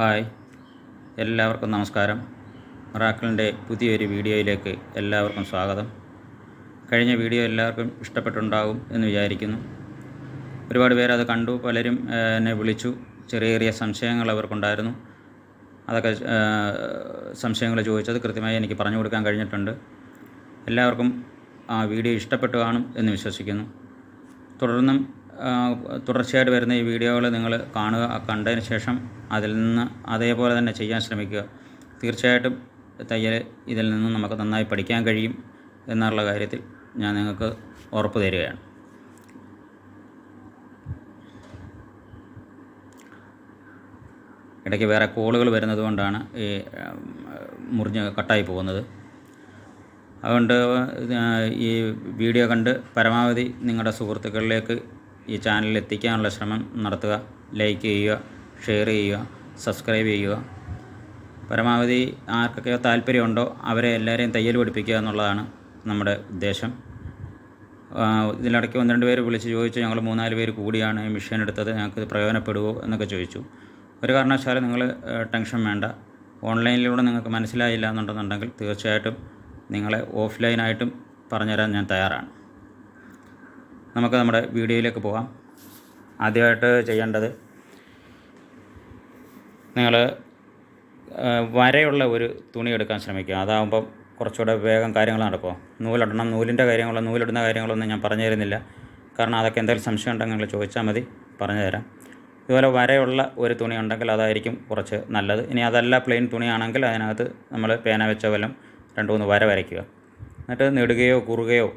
Hi. എല്ലാവർക്കും നമസ്കാരം. മറാക്കിളിന്റെ പുതിയൊരു വീഡിയോയിലേക്ക് എല്ലാവർക്കും സ്വാഗതം. കഴിഞ്ഞ വീഡിയോ എല്ലാവർക്കും ഇഷ്ടപ്പെട്ടുണ്ടാകും എന്ന് വിചാരിക്കുന്നു. ഒരുപാട് പേര് അത് കണ്ടു പലരും എന്നെ വിളിച്ചു. ചെറിയ ചെറിയ സംശയങ്ങൾ അവർക്കുണ്ടായിരുന്നു. അതൊക്കെ സംശയങ്ങൾ ചോദിച്ചത് കൃത്യമായി എനിക്ക് പറഞ്ഞു കൊടുക്കാൻ കഴിഞ്ഞിട്ടുണ്ട്. എല്ലാവർക്കും ആ വീഡിയോ ഇഷ്ടപ്പെട്ടു കാണും എന്ന് വിശ്വസിക്കുന്നു. തുടർന്നും തുടർച്ചയായിട്ട് വരുന്ന ഈ വീഡിയോകൾ നിങ്ങൾ കാണുക കണ്ടതിന് ശേഷം അതിൽ നിന്ന് അതേപോലെ തന്നെ ചെയ്യാൻ ശ്രമിക്കുക. തീർച്ചയായിട്ടും തയ്യൽ ഇതിൽ നിന്നും നമുക്ക് നന്നായി പഠിക്കാൻ കഴിയും എന്നുള്ള കാര്യത്തിൽ ഞാൻ നിങ്ങൾക്ക് ഉറപ്പ് തരികയാണ്. ഇടയ്ക്ക് വേറെ കോളുകൾ വരുന്നത് കൊണ്ടാണ് ഈ മുറിഞ്ഞ് കട്ടായി പോകുന്നത്. അതുകൊണ്ട് ഈ വീഡിയോ കണ്ട് പരമാവധി നിങ്ങളുടെ സുഹൃത്തുക്കളിലേക്ക് ഈ ചാനലിൽ എത്തിക്കാനുള്ള ശ്രമം നടത്തുക. ലൈക്ക് ചെയ്യുക ഷെയർ ചെയ്യുക സബ്സ്ക്രൈബ് ചെയ്യുക. പരമാവധി ആർക്കൊക്കെ താല്പര്യമുണ്ടോ അവരെ എല്ലാവരെയും തയ്യൽ പഠിപ്പിക്കുക എന്നുള്ളതാണ് നമ്മുടെ ഉദ്ദേശം. ഇതിലിടയ്ക്ക് ഒന്ന് രണ്ട് പേര് വിളിച്ച് ചോദിച്ചു ഞങ്ങൾ മൂന്നാൽ പേര് കൂടിയാണ് ഈ മിഷൻ എടുത്തത് ഞങ്ങൾക്ക് പ്രയോജനപ്പെടുമോ എന്നൊക്കെ ചോദിച്ചു. ഒരു കാരണവശാലും നിങ്ങൾ ടെൻഷൻ വേണ്ട. ഓൺലൈനിലൂടെ നിങ്ങൾക്ക് മനസ്സിലായില്ല എന്നുണ്ടെന്നുണ്ടെങ്കിൽ തീർച്ചയായിട്ടും നിങ്ങളെ ഓഫ്ലൈനായിട്ടും പറഞ്ഞുതരാൻ ഞാൻ തയ്യാറാണ്. നമുക്ക് നമ്മുടെ വീഡിയോയിലേക്ക് പോകാം ആദ്യമായിട്ട് ചെയ്യേണ്ടത് നിങ്ങൾ വരയുള്ള ഒരു തുണി എടുക്കാൻ ശ്രമിക്കുക. അതാകുമ്പം കുറച്ചുകൂടെ വേഗം കാര്യങ്ങൾ നടക്കുമോ നൂലിടണം നൂലിന്റെ കാര്യങ്ങളോ നൂലിടുന്ന കാര്യങ്ങളൊന്നും ഞാൻ പറഞ്ഞു തരുന്നില്ല. കാരണം അതൊക്കെ എന്തെങ്കിലും സംശയം ഉണ്ടെങ്കിൽ നിങ്ങൾ ചോദിച്ചാൽ മതി പറഞ്ഞു തരാം. ഇതുപോലെ വരയുള്ള ഒരു തുണി ഉണ്ടെങ്കിൽ അതായിരിക്കും കുറച്ച് നല്ലത്. ഇനി അതല്ല പ്ലെയിൻ തുണിയാണെങ്കിൽ അതിനകത്ത് നമ്മൾ പേന വെച്ച വല്ലതും രണ്ട് മൂന്ന് വര വരയ്ക്കുക. എന്നിട്ട് നെടുകയോ കുറുകയോ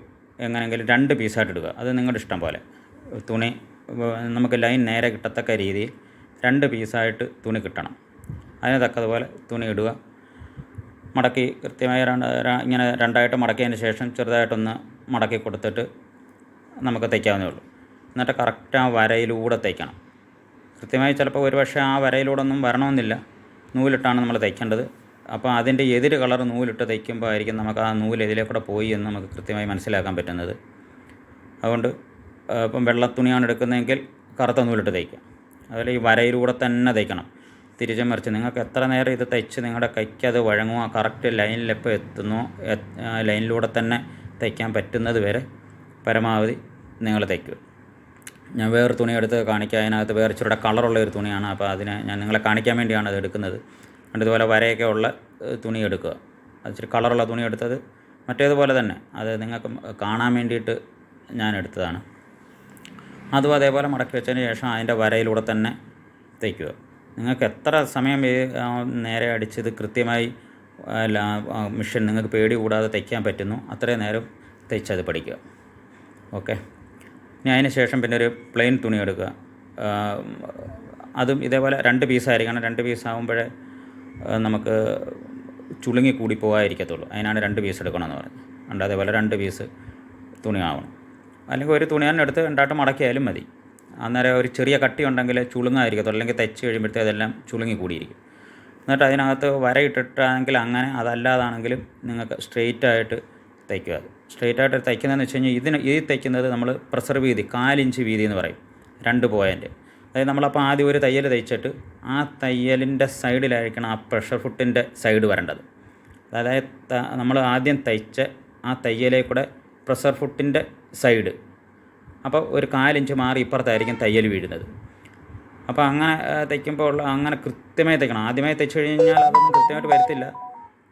എങ്ങനെയെങ്കിലും രണ്ട് പീസായിട്ട് ഇടുക. അത് നിങ്ങളുടെ ഇഷ്ടം പോലെ. തുണി നമുക്ക് ലൈൻ നേരെ കിട്ടത്തക്ക രീതിയിൽ രണ്ട് പീസായിട്ട് തുണി കിട്ടണം. അതിന് തക്കതുപോലെ തുണി ഇടുക. മടക്കി കൃത്യമായി രണ്ട് ഇങ്ങനെ രണ്ടായിട്ട് മടക്കിയതിന് ശേഷം ചെറുതായിട്ടൊന്ന് മടക്കി കൊടുത്തിട്ട് നമുക്ക് തയ്ക്കാവുന്നേ ഉള്ളൂ. എന്നിട്ട് കറക്റ്റ് ആ വരയിലൂടെ തയ്ക്കണം. കൃത്യമായി ചിലപ്പോൾ ഒരുപക്ഷെ ആ വരയിലൂടെ ഒന്നും വരണമെന്നില്ല. നൂലിട്ടാണ് നമ്മൾ തയ്ക്കേണ്ടത്. അപ്പോൾ അതിന്റെ എതിര് കളർ നൂലിട്ട് തയ്ക്കുമ്പോൾ ആയിരിക്കും നമുക്ക് ആ നൂൽ ഇതിലേ കൂടെ പോയി എന്ന് നമുക്ക് കൃത്യമായി മനസ്സിലാക്കാൻ പറ്റുന്നത്. അതുകൊണ്ട് ഇപ്പം വെള്ള തുണിയാണ് എടുക്കുന്നതെങ്കിൽ കറുത്ത നൂലിട്ട് തയ്ക്കാം അതുപോലെ ഈ വരയിലൂടെ തന്നെ തയ്ക്കണം. തിരിച്ചും മറിച്ച്. നിങ്ങൾക്ക് എത്ര നേരം ഇത് തയ്ച്ച് നിങ്ങളുടെ കൈക്ക് അത് വഴങ്ങുമോ കറക്റ്റ് ലൈനിൽ എപ്പോൾ എത്തുന്നോ ലൈനിലൂടെ തന്നെ തയ്ക്കാൻ പറ്റുന്നത് വരെ പരമാവധി നിങ്ങൾ തയ്ക്കുക. ഞാൻ വേറൊരു തുണി എടുത്ത് കാണിക്കുക അതിനകത്ത് വേറെ ഇച്ചിരി കളറുള്ള ഒരു തുണിയാണ്. അപ്പോൾ അതിനെ ഞാൻ നിങ്ങളെ കാണിക്കാൻ വേണ്ടിയാണ് അത് എടുക്കുന്നത്. അതുകൊണ്ട് ഇതുപോലെ വരയൊക്കെ ഉള്ള തുണി എടുക്കുക. അത് ഇച്ചിരി കളറുള്ള തുണി എടുത്തത് മറ്റേതുപോലെ തന്നെ. അത് നിങ്ങൾക്ക് കാണാൻ വേണ്ടിയിട്ട് ഞാൻ എടുത്തതാണ്. അതും അതേപോലെ മടക്കി വെച്ചതിന് ശേഷം അതിന്റെ വരയിലൂടെ തന്നെ തയ്ക്കുക നിങ്ങൾക്ക് എത്ര സമയം നേരെ അടിച്ചത് കൃത്യമായി മിഷൻ നിങ്ങൾക്ക് പേടി കൂടാതെ തയ്ക്കാൻ പറ്റുന്നു. അത്രയും നേരം തയ്ച്ചത് പഠിക്കുക. ഓക്കെ? ഇനി അതിന് ശേഷം പിന്നെ ഒരു പ്ലെയിൻ തുണി എടുക്കുക. അതും ഇതേപോലെ രണ്ട് പീസായിരിക്കണം. രണ്ട് പീസാകുമ്പോഴേ നമുക്ക് ചുളുങ്ങി കൂടി പോകാതിരിക്കത്തുള്ളൂ. അതിനാണ് രണ്ട് പീസ് എടുക്കണമെന്ന് പറയുന്നത് അതുകൊണ്ട് അതേപോലെ രണ്ട് പീസ് തുണി ആവണം അല്ലെങ്കിൽ ഒരു തുണി തന്നെ എടുത്ത് രണ്ടായിട്ട് മടക്കിയാലും മതി. അന്നേരം ഒരു ചെറിയ കട്ടി ഉണ്ടെങ്കിൽ ചുളുങ്ങാതിരിക്കത്തുള്ളൂ. അല്ലെങ്കിൽ തയ്ച്ച് കഴിയുമ്പോഴത്തേ അതെല്ലാം ചുളുങ്ങി കൂടിയിരിക്കും. എന്നിട്ട് അതിനകത്ത് വരയിട്ടിട്ടാണെങ്കിൽ അങ്ങനെ അതല്ലാതാണെങ്കിലും നിങ്ങൾക്ക് സ്ട്രെയിറ്റ് ആയിട്ട് തയ്ക്കുക. അത് സ്ട്രെയിറ്റ് ആയിട്ട് തയ്ക്കുന്നതെന്ന് വെച്ച് കഴിഞ്ഞാൽ ഇതിന് ഈ തയ്ക്കുന്നത് നമ്മൾ പ്രസർ വീതി കാലിഞ്ച് വീതി എന്ന് പറയും. രണ്ട് പോയിന്റ് അതായത് നമ്മളപ്പോൾ ആദ്യം ഒരു തയ്യൽ തയ്ച്ചിട്ട് ആ തയ്യലിന്റെ സൈഡിലായിരിക്കണം ആ പ്രഷർ ഫുട്ടിന്റെ സൈഡ് വരേണ്ടത്. അതായത് നമ്മൾ ആദ്യം തയ്ച്ച ആ തയ്യലേ കൂടെ പ്രഷർ ഫുട്ടിന്റെ സൈഡ് അപ്പോൾ ഒരു കാലിഞ്ച് മാറി ഇപ്പുറത്തായിരിക്കും തയ്യൽ വീഴുന്നത്. അപ്പോൾ അങ്ങനെ തയ്ക്കുമ്പോൾ ഉള്ള അങ്ങനെ കൃത്യമായി തയ്ക്കണം. ആദ്യമായി തയ്ച്ചു കഴിഞ്ഞാൽ അതൊന്നും കൃത്യമായിട്ട് വരത്തില്ല.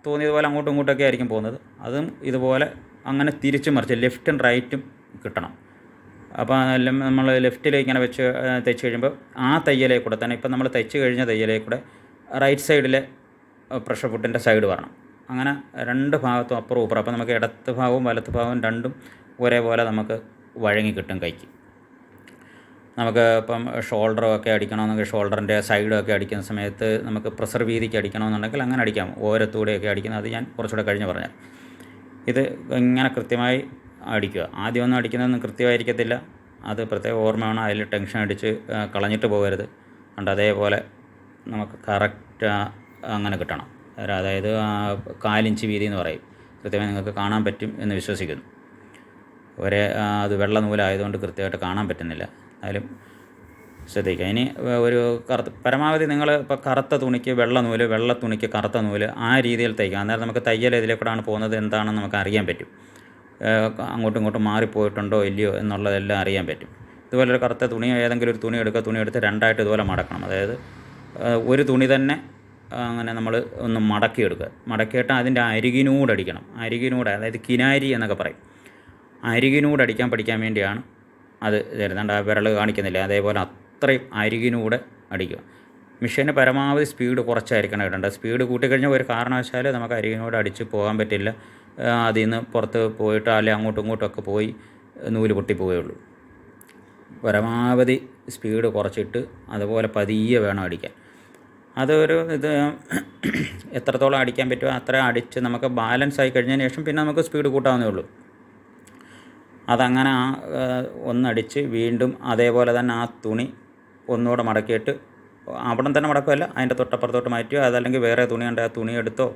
തോന്നിയതുപോലെ അങ്ങോട്ടും ഇങ്ങോട്ടൊക്കെ ആയിരിക്കും പോകുന്നത്. അതും ഇതുപോലെ അങ്ങനെ തിരിച്ചും മറിച്ച് ലെഫ്റ്റും റൈറ്റും കിട്ടണം. അപ്പോൾ അതെല്ലാം നമ്മൾ ലെഫ്റ്റിലേക്ക് ഇങ്ങനെ വെച്ച് തയ്ച്ച് കഴിയുമ്പോൾ ആ തയ്യലേ കൂടെ തന്നെ ഇപ്പം നമ്മൾ തയ്ച്ച് കഴിഞ്ഞ തയ്യലേ കൂടെ റൈറ്റ് സൈഡിലെ പ്രഷർ ഫുട്ടിന്റെ സൈഡ് വരണം. അങ്ങനെ രണ്ട് ഭാഗത്തും അപ്പുറവും ഇപ്പുറം അപ്പോൾ നമുക്ക് ഇടത്ത് ഭാഗവും വലത്ത് ഭാഗവും രണ്ടും ഒരേപോലെ നമുക്ക് വഴങ്ങി കിട്ടും കൈക്ക്. നമുക്ക് ഇപ്പം ഷോൾഡറും ഒക്കെ അടിക്കണമെന്നെങ്കിൽ ഷോൾഡറിന്റെ സൈഡും ഒക്കെ അടിക്കുന്ന സമയത്ത് നമുക്ക് പ്രസർ വീതിക്ക് അടിക്കണമെന്നുണ്ടെങ്കിൽ അങ്ങനെ അടിക്കാം. ഓരത്തൂടെയൊക്കെ അടിക്കുന്നത് അത് ഞാൻ കുറച്ചുകൂടെ കഴിഞ്ഞ് പറഞ്ഞാൽ ഇത് ഇങ്ങനെ കൃത്യമായി അടിക്കുക. ആദ്യമൊന്നും അടിക്കുന്നതൊന്നും കൃത്യമായിരിക്കത്തില്ല. അത് പ്രത്യേക ഓർമ്മ വേണം അതിൽ ടെൻഷൻ അടിച്ച് കളഞ്ഞിട്ട് പോകരുത്. അതുകൊണ്ട് അതേപോലെ നമുക്ക് കറക്റ്റ് അങ്ങനെ കിട്ടണം. അതായത് കാലിഞ്ച് വീതി എന്ന് പറയും. കൃത്യമായി നിങ്ങൾക്ക് കാണാൻ പറ്റും എന്ന് വിശ്വസിക്കുന്നു. ഒരേ അത് വെള്ള നൂലായതുകൊണ്ട് കൃത്യമായിട്ട് കാണാൻ പറ്റുന്നില്ല. എന്നാലും ശ്രദ്ധിക്കുക. ഇനി ഒരു കറുത്ത പരമാവധി നിങ്ങൾ ഇപ്പോൾ കറുത്ത തുണിക്ക് വെള്ള നൂൽ വെള്ള തുണിക്ക് കറുത്ത നൂൽ ആ രീതിയിൽ തയ്ക്കുക. അന്നേരം നമുക്ക് തയ്യൽ ഇതിലേക്കൂടാണ് പോകുന്നത്. എന്താണെന്ന് നമുക്ക് അറിയാൻ പറ്റും. അങ്ങോട്ടും ഇങ്ങോട്ടും മാറിപ്പോയിട്ടുണ്ടോ ഇല്ലയോ എന്നുള്ളതെല്ലാം അറിയാൻ പറ്റും. ഇതുപോലെ ഒരു കറുത്ത തുണി ഏതെങ്കിലും ഒരു തുണി എടുക്കുക തുണി എടുത്ത് രണ്ടായിട്ട് ഇതുപോലെ മടക്കണം. അതായത് ഒരു തുണി തന്നെ അങ്ങനെ നമ്മൾ ഒന്ന് മടക്കിയെടുക്കുക. മടക്കിയിട്ട് അതിന്റെ അരികിനൂടെ അടിക്കണം. അരികിനൂടെ അതായത് കിനാരി എന്നൊക്കെ പറയും. അരികിനൂടെ അടിക്കാൻ പഠിക്കാൻ വേണ്ടിയാണ് അത് തരുന്നുണ്ട് ആ വിരൽ കാണിക്കുന്നില്ല. അതേപോലെ അത്രയും അരികിനൂടെ അടിക്കുക. മെഷീന് പരമാവധി സ്പീഡ് കുറച്ചായിരിക്കണം ഇടേണ്ടത്. സ്പീഡ് കൂട്ടിക്കഴിഞ്ഞാൽ ഒരു കാരണവശാലും നമുക്ക് അരികിനൂടെ അടിച്ച് പോകാൻ പറ്റില്ല. അതിൽ നിന്ന് പുറത്ത് പോയിട്ട് അല്ലെങ്കിൽ അങ്ങോട്ടും ഇങ്ങോട്ടും ഒക്കെ പോയി നൂൽ പൊട്ടിപ്പോവുകയുള്ളൂ പരമാവധി സ്പീഡ് കുറച്ചിട്ട് അതുപോലെ പതിയെ വേണം അടിക്കാൻ. അതൊരു ഇത് എത്രത്തോളം അടിക്കാൻ പറ്റുമോ അത്ര അടിച്ച് നമുക്ക് ബാലൻസ് ആയി കഴിഞ്ഞതിന് ശേഷം പിന്നെ നമുക്ക് സ്പീഡ് കൂട്ടാവുന്നേ ഉള്ളൂ. അതങ്ങനെ ആ ഒന്നടിച്ച് വീണ്ടും അതേപോലെ തന്നെ ആ തുണി ഒന്നുകൂടെ മടക്കിയിട്ട് അവിടെ തന്നെ മടക്കുമല്ല അതിന്റെ തൊട്ടപ്പുറത്തോട്ട് മാറ്റിയോ അതല്ലെങ്കിൽ വേറെ തുണി ഉണ്ട് ആ തുണി എടുത്തോ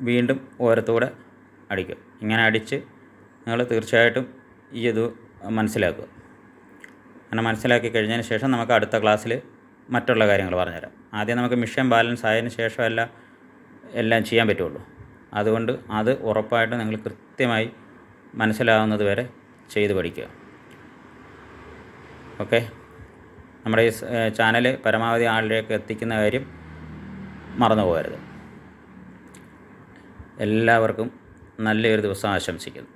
വീണ്ടും ഓരത്തൂടെ അടിക്കുക ഇങ്ങനെ അടിച്ച് നിങ്ങൾ തീർച്ചയായിട്ടും ഈ ഇത് മനസ്സിലാക്കുക. അങ്ങനെ മനസ്സിലാക്കി കഴിഞ്ഞതിന് ശേഷം നമുക്ക് അടുത്ത ക്ലാസ്സിൽ മറ്റുള്ള കാര്യങ്ങൾ പറഞ്ഞുതരാം. ആദ്യം നമുക്ക് മിഷൻ ബാലൻസ് ആയതിന് ശേഷമല്ല എല്ലാം ചെയ്യാൻ പറ്റുള്ളൂ. അതുകൊണ്ട് അത് ഉറപ്പായിട്ട് നിങ്ങൾ കൃത്യമായി മനസ്സിലാവുന്നത് വരെ ചെയ്ത് പഠിക്കുക. ഓക്കെ? നമ്മുടെ ഈ ചാനൽ പരമാവധി ആളിലേക്ക് എത്തിക്കുന്ന കാര്യം മറന്നു പോകരുത് എല്ലാവർക്കും നല്ലൊരു ദിവസം ആശംസിക്കുന്നു.